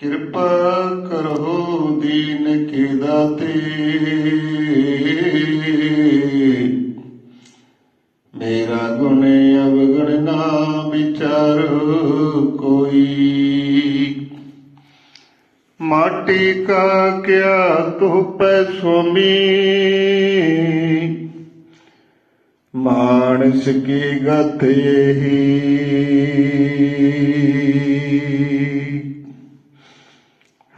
ਕਿਰਪਾ ਕਰੋ ਦੀਨ ਕੇ ਦਾਤੇ ਮੇਰਾ ਗੁਣ ਅਵਗਣ ਨਾ ਵਿਚਾਰ ਕੋਈ ਮਾਟੀ ਕਾ ਕਿਆ ਧੁਪੈ ਸੁਮੀ ਮਾਨਸ ਕੀ ਗਤ ਇਹੀ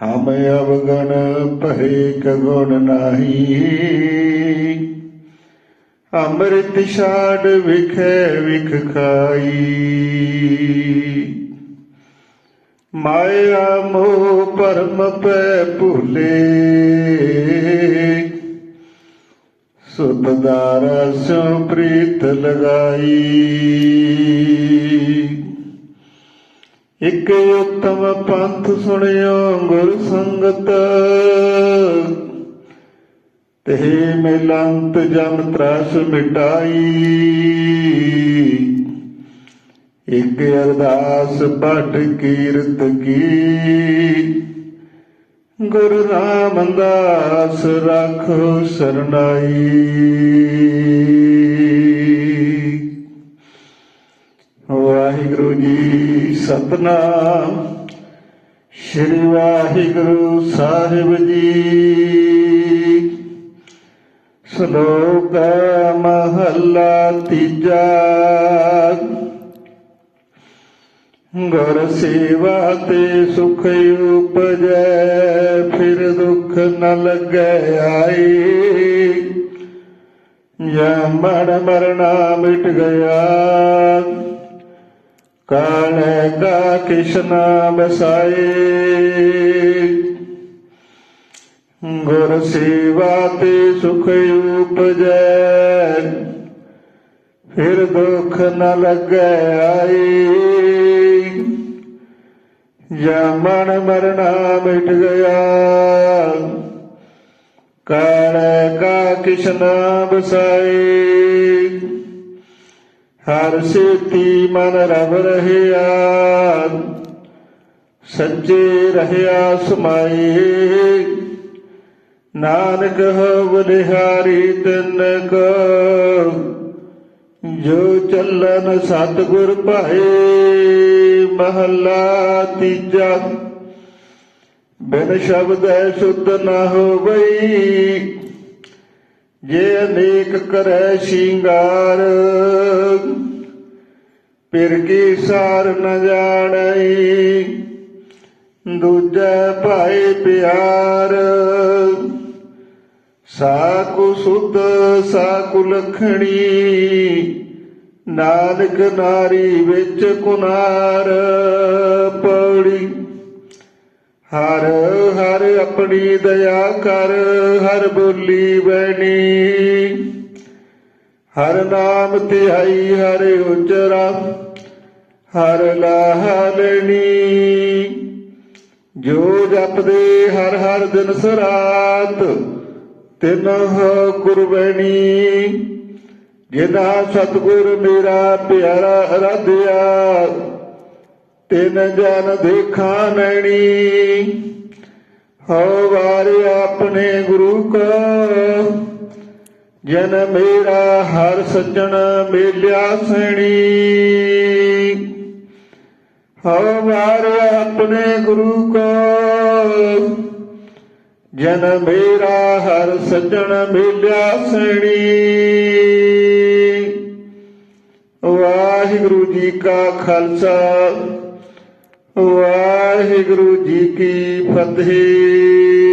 ਹਮ ਅਵਗਣ ਭਏ ਕਗੁਣ ਨਾਹੀ। ਅੰਮ੍ਰਿਤ ਛਾੜ ਵਿਖੇ ਵਿਖ ਖਾਈ। ਮਾਇਆ ਮੋਹ ਪਰਮ ਪੈ ਭੁਲੇ। ਸੁਤਦਾਰਾ ਸਿਉ ਪ੍ਰੀਤ ਲਗਾਈ। ਇਕ ਉਤਮ ਪੰਥ ਸੁਣਿਓ ਗੁਰ ਸੰਗਤ। ਤੇ ਮਿਲੰਤ ਜਮ ਤਰਾਸ ਮਿਟਾਈ। ਇਕ ਅਰਦਾਸ ਪਟ ਕੀਰਤ ਕੀ। ਗੁਰੂ ਰਾਮਦਾਸ ਰਾਖੋ ਸਰਨਾਈ। ਵਾਹਿਗੁਰੂ ਜੀ ਸਤਨਾਮ। ਸ੍ਰੀ ਵਾਹਿਗੁਰੂ ਸਾਹਿਬ ਜੀ। ਸ਼ਲੋਕ ਮਹੱਲਾ ਤੀਜਾ। ਗੁਰ ਸੇਵਾ ਤੇ ਸੁਖ ਉਪਜੈ, ਫਿਰ ਦੁੱਖ ਨ ਲੱਗੈ ਆਈ ਜਾਂ ਮਰ ਮਰਨਾ ਮਿਟ ਗਿਆ। ਕਾਲੇ ਕਾ ਕਿਸ਼ਨਾ ਬਸਾਏ ਗੁਰ ਸੇਵਾ ਤੇ ਸੁਖ ਉਪਜੈ, ਫਿਰ ਦੁਖ ਨ ਲੱਗੈ ਆਈ ਜਾਂ ਮਨ ਮਰਨਾ ਮਿਟ ਗਿਆ ਕਾਲੇ ਕਾ ਕਿਸ਼ਨਾ ਬਸਾਈ ਹਰ ਸੇਤੀ ਮਨ ਰਵ ਰਹਿਆ, ਸੱਚੇ ਰਹਿਆ ਸਮਾਈ। ਨਾਨਕ ਹੋ ਬਲਿਹਾਰੀ ਤਿਨ ਕੋ ਜੋ ਚੱਲਨ ਸਤਿਗੁਰ ਭਾਏ, ਮਹੱਲਾ ਤੀਜਾ। ਬਿਨ ਸ਼ਬਦੈ ਸੁਧ ਨਾ ਹੋਵਈ ਜੇ ਅਨੇਕ ਕਰੈ ਸ਼ਿੰਗਾਰ ਪਿਰ ਕੀ ਸਾਰ ਨ ਜਾਣਈ ਦੂਜੈ ਭਾਏ ਪਿਆਰ, ਸਾਕੁ ਸੁਧ, ਸਾਕੁ ਲਖਣੀ, ਨਾਨਕ ਨਾਰੀ ਵਿੱਚ ਕੁਨਾਰ ਪੌੜੀ। ਹਰ ਹਰ ਆਪਣੀ ਦਇਆ ਕਰ, ਹਰ ਬੋਲੀ ਬਣੀ ਹਰ ਨਾਮ ਧਿਆਈ, ਹਰ ਉਚਰਾ ਹਰ ਲਾਹਲਣੀ ਜੋ ਜਪਦੇ ਹਰ ਹਰ ਦਿਨ ਸਰਾਤ ਤਿਨਹ ਕੁਰਬਣੀ ਜਿਨਾ ਸਤਗੁਰ ਮੇਰਾ ਪਿਆਰਾ ਅਰਾਧਿਆ ਤਿਨ ਜਨ ਦੇਖਾ ਨੈਣੀ ਹੋ ਵਾਰੇ ਆਪਣੇ ਗੁਰੂ ਕੋ। ਜਨ ਮੇਰਾ ਹਰ ਸੱਜਣ ਮੇਲਿਆ ਸਣੀ ਹੋ ਵਾਰੇ ਆਪਣੇ ਗੁਰੂ ਕੋ। ਜਨ ਮੇਰਾ ਹਰ ਸੱਜਣ ਮੇਲਿਆ ਸਣੀ, ਵਾਹਿਗੁਰੂ ਜੀ ਕਾ ਖਾਲਸਾ। ਵਾਹਿਗੁਰੂ ਜੀ ਕੀ ਫਤਿਹ।